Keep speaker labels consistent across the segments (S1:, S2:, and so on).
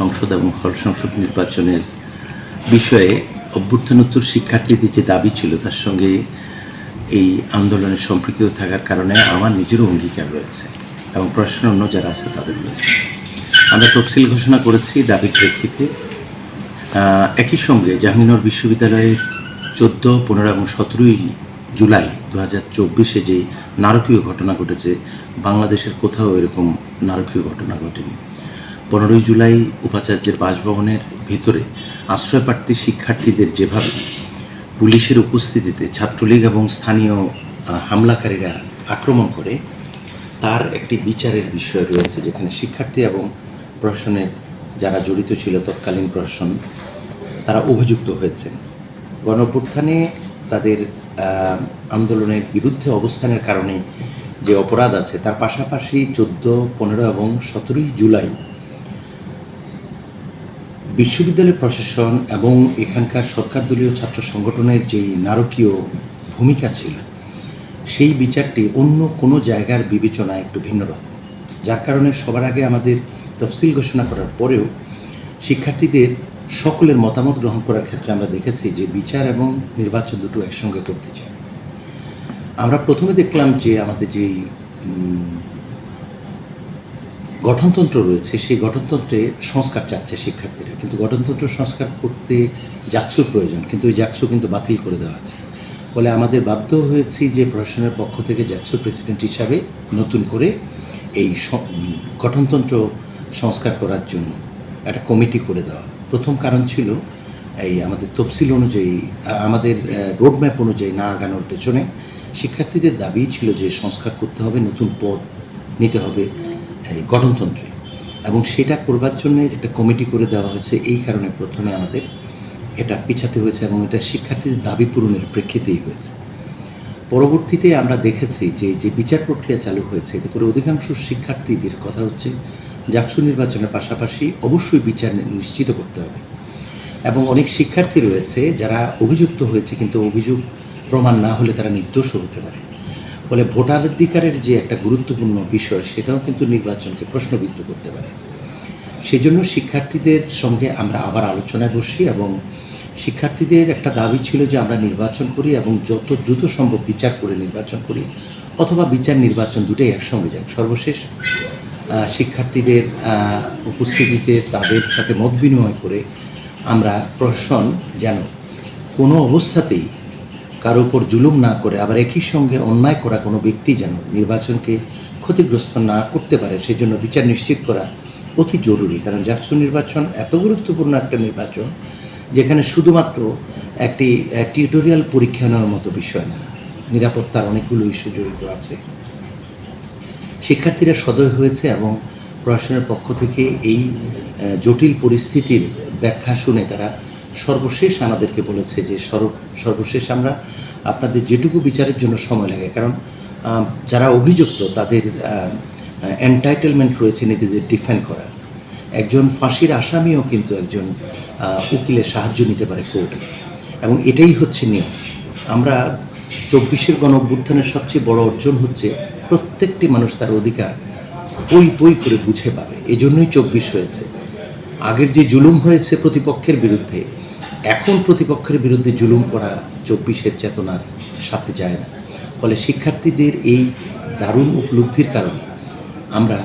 S1: সংসদ এবং হল সংসদ নির্বাচনের বিষয়ে অভ্যুত্থানোত্তর শিক্ষার্থীদের যে দাবি ছিল, তার সঙ্গে এই আন্দোলনে সম্পৃক্ত থাকার কারণে আমার নিজেরও অঙ্গীকার রয়েছে এবং প্রশ্ন অন্য যারা আছে তাদের রয়েছে। আমরা তফসিল ঘোষণা করেছি দাবির প্রেক্ষিতে। একই সঙ্গে জাহাঙ্গীরনগর বিশ্ববিদ্যালয়ের চোদ্দ, পনেরো এবং সতেরোই জুলাই দু হাজার চব্বিশে যে নারকীয় ঘটনা ঘটেছে, বাংলাদেশের কোথাও এরকম নারকীয় ঘটনা ঘটেনি। পনেরোই জুলাই উপাচার্যের বাসভবনের ভিতরে আশ্রয়প্রার্থী শিক্ষার্থীদের যেভাবে পুলিশের উপস্থিতিতে ছাত্রলীগ এবং স্থানীয় হামলাকারীরা আক্রমণ করে, তার একটি বিচারের বিষয় রয়েছে যেখানে শিক্ষার্থী এবং প্রশাসনের যারা জড়িত ছিল তৎকালীন প্রশাসন, তারা অভিযুক্ত হয়েছেন। গণঅভ্যুত্থানে তাদের আন্দোলনের বিরুদ্ধে অবস্থানের কারণে যে অপরাধ আছে, তার পাশাপাশি চোদ্দ, পনেরো এবং সতেরোই জুলাই বিশ্ববিদ্যালয় প্রশাসন এবং এখানকার সরকার দলীয় ছাত্র সংগঠনের যেই নারকীয় ভূমিকা ছিল, সেই বিচারটি অন্য কোনো জায়গার বিবেচনায় একটু ভিন্ন রকম। যার কারণে সবার আগে আমাদের তফসিল ঘোষণা করার পরেও শিক্ষার্থীদের সকলের মতামত গ্রহণ করার ক্ষেত্রে আমরা দেখেছি যে বিচার এবং নির্বাচন দুটো একসঙ্গে করতে চাই আমরা প্রথমে দেখলাম যে আমাদের যেই গঠনতন্ত্র রয়েছে, সেই গঠনতন্ত্রে সংস্কার চাচ্ছে শিক্ষার্থীরা। কিন্তু গঠনতন্ত্র সংস্কার করতে জাকসুর প্রয়োজন, কিন্তু ওই জাকসু কিন্তু বাতিল করে দেওয়া আছে। ফলে আমাদের বাধ্য হয়েছি যে প্রশাসনের পক্ষ থেকে জাকসুর প্রেসিডেন্ট হিসাবে নতুন করে এই গঠনতন্ত্র সংস্কার করার জন্য একটা কমিটি করে দেওয়া। প্রথম কারণ ছিল এই আমাদের তফসিল অনুযায়ী আমাদের রোডম্যাপ অনুযায়ী না আগানোর পেছনে শিক্ষার্থীদের দাবি ছিল যে সংস্কার করতে হবে, নতুন পদ নিতে হবে। এই গঠনতন্ত্রে। এবং সেটা করবার জন্য একটা কমিটি করে দেওয়া হয়েছে, এই কারণে প্রথমে আমাদের এটা পিছাতে হয়েছে এবং এটা শিক্ষার্থীদের দাবি পূরণের প্রেক্ষিতেই হয়েছে। পরবর্তীতে আমরা দেখেছি যে যে বিচার প্রক্রিয়া চালু হয়েছে, এতে করে অধিকাংশ শিক্ষার্থীদের কথা হচ্ছে জাকসু নির্বাচনের পাশাপাশি অবশ্যই বিচার নিশ্চিত করতে হবে। এবং অনেক শিক্ষার্থী রয়েছে যারা অভিযুক্ত হয়েছে, কিন্তু অভিযোগ প্রমাণ না হলে তারা নির্দোষও হতে পারে। ফলে ভোটাধিকারের যে একটা গুরুত্বপূর্ণ বিষয়, সেটাও কিন্তু নির্বাচনকে প্রশ্নবিদ্ধ করতে পারে। সেজন্য শিক্ষার্থীদের সঙ্গে আমরা আবার আলোচনায় বসি এবং শিক্ষার্থীদের একটা দাবি ছিল যে আমরা নির্বাচন করি এবং যত দ্রুত সম্ভব বিচার করে নির্বাচন করি, অথবা বিচার নির্বাচন দুটোই একসঙ্গে যাক। সর্বশেষ শিক্ষার্থীদের উপস্থিতিতে তাদের সাথে মত বিনিময় করে আমরা প্রশাসন যেন কোনো অবস্থাতেই কারও উপর জুলুম না করে আবার একই সঙ্গে অন্যায় করা কোনো ব্যক্তি যেন নির্বাচনকে ক্ষতিগ্রস্ত না করতে পারে, সেজন্য বিচার নিশ্চিত করা অতি জরুরি। কারণ জাকসু নির্বাচন এত গুরুত্বপূর্ণ একটা নির্বাচন, যেখানে শুধুমাত্র একটি টিউটোরিয়াল পরীক্ষা নেওয়ার মতো বিষয় না, নিরাপত্তার অনেকগুলো ইস্যু জড়িত আছে। শিক্ষার্থীরা সদয় হয়েছে এবং প্রশাসনের পক্ষ থেকে এই জটিল পরিস্থিতির ব্যাখ্যা শুনে তারা সর্বশেষ আমাদেরকে বলেছে যে সর্ব সর্বশেষ আমরা আপনাদের যেটুকু বিচারের জন্য সময় লাগে। কারণ যারা অভিযুক্ত, তাদের এন্টাইটেলমেন্ট রয়েছে নিজেদের ডিফেন্ড করার। একজন ফাঁসির আসামিও কিন্তু একজন উকিলের সাহায্য নিতে পারে কোর্টে। এবং এটাই হচ্ছে নিয়ম। আমরা চব্বিশের গণ অভ্যুত্থানের সবচেয়ে বড় অর্জন হচ্ছে প্রত্যেকটি মানুষ তার অধিকার বই বই করে বুঝে পাবে। এজন্যই চব্বিশ হয়েছে। আগের যে জুলুম হয়েছে প্রতিপক্ষের বিরুদ্ধে এখন প্রতিপক্ষের বিরুদ্ধে জুলুম করা চব্বিশের চেতনার সাথে যায় না। ফলে শিক্ষার্থীদের এই দারুণ উপলব্ধির কারণে আমরা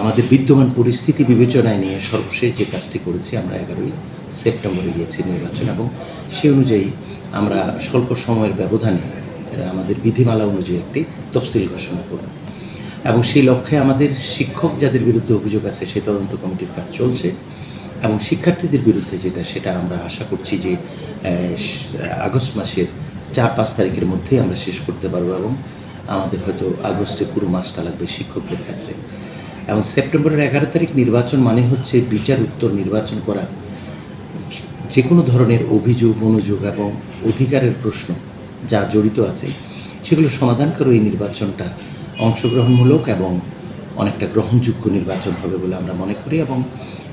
S1: আমাদের বিদ্যমান পরিস্থিতি বিবেচনায় নিয়ে সর্বশেষ যে কাজটি করেছি, আমরা এগারোই সেপ্টেম্বরে গিয়েছি নির্বাচন এবং সে অনুযায়ী আমরা স্বল্প সময়ের ব্যবধানে আমাদের বিধিমালা অনুযায়ী একটি তফসিল ঘোষণা করব। এবং সেই লক্ষ্যে আমাদের শিক্ষক যাদের বিরুদ্ধে অভিযোগ আছে, সেই তদন্ত কমিটির কাজ চলছে। এবং শিক্ষার্থীদের বিরুদ্ধে যেটা, সেটা আমরা আশা করছি যে আগস্ট মাসের চার পাঁচ তারিখের মধ্যেই আমরা শেষ করতে পারব এবং আমাদের হয়তো আগস্টে পুরো মাসটা লাগবে শিক্ষকদের ক্ষেত্রে। এবং সেপ্টেম্বরের এগারো তারিখ নির্বাচন মানে হচ্ছে বিচার উত্তর নির্বাচন করার। যে কোনো ধরনের অভিযোগ অনুযোগ এবং অধিকারের প্রশ্ন যা জড়িত আছে, সেগুলো সমাধান করে এই নির্বাচনটা অংশগ্রহণমূলক এবং অনেকটা গ্রহণযোগ্য নির্বাচন হবে বলে আমরা মনে করি এবং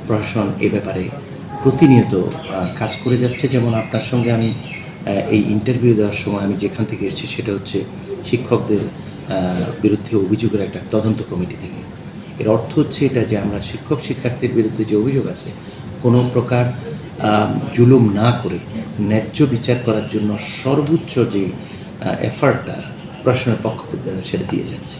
S1: প্রশাসন এ ব্যাপারে প্রতিনিয়ত কাজ করে যাচ্ছে। যেমন আপনার সঙ্গে আমি এই ইন্টারভিউ দেওয়ার সময় আমি যেখান থেকে এসেছি সেটা হচ্ছে শিক্ষকদের বিরুদ্ধে অভিযোগের একটা তদন্ত কমিটি থেকে। এর অর্থ হচ্ছে এটা যে আমরা শিক্ষক শিক্ষার্থীর বিরুদ্ধে যে অভিযোগ আছে, কোনো প্রকার জুলুম না করে ন্যায্য বিচার করার জন্য সর্বোচ্চ যে এফার্টটা প্রশাসনের পক্ষ থেকে সেটা দিয়ে যাচ্ছে।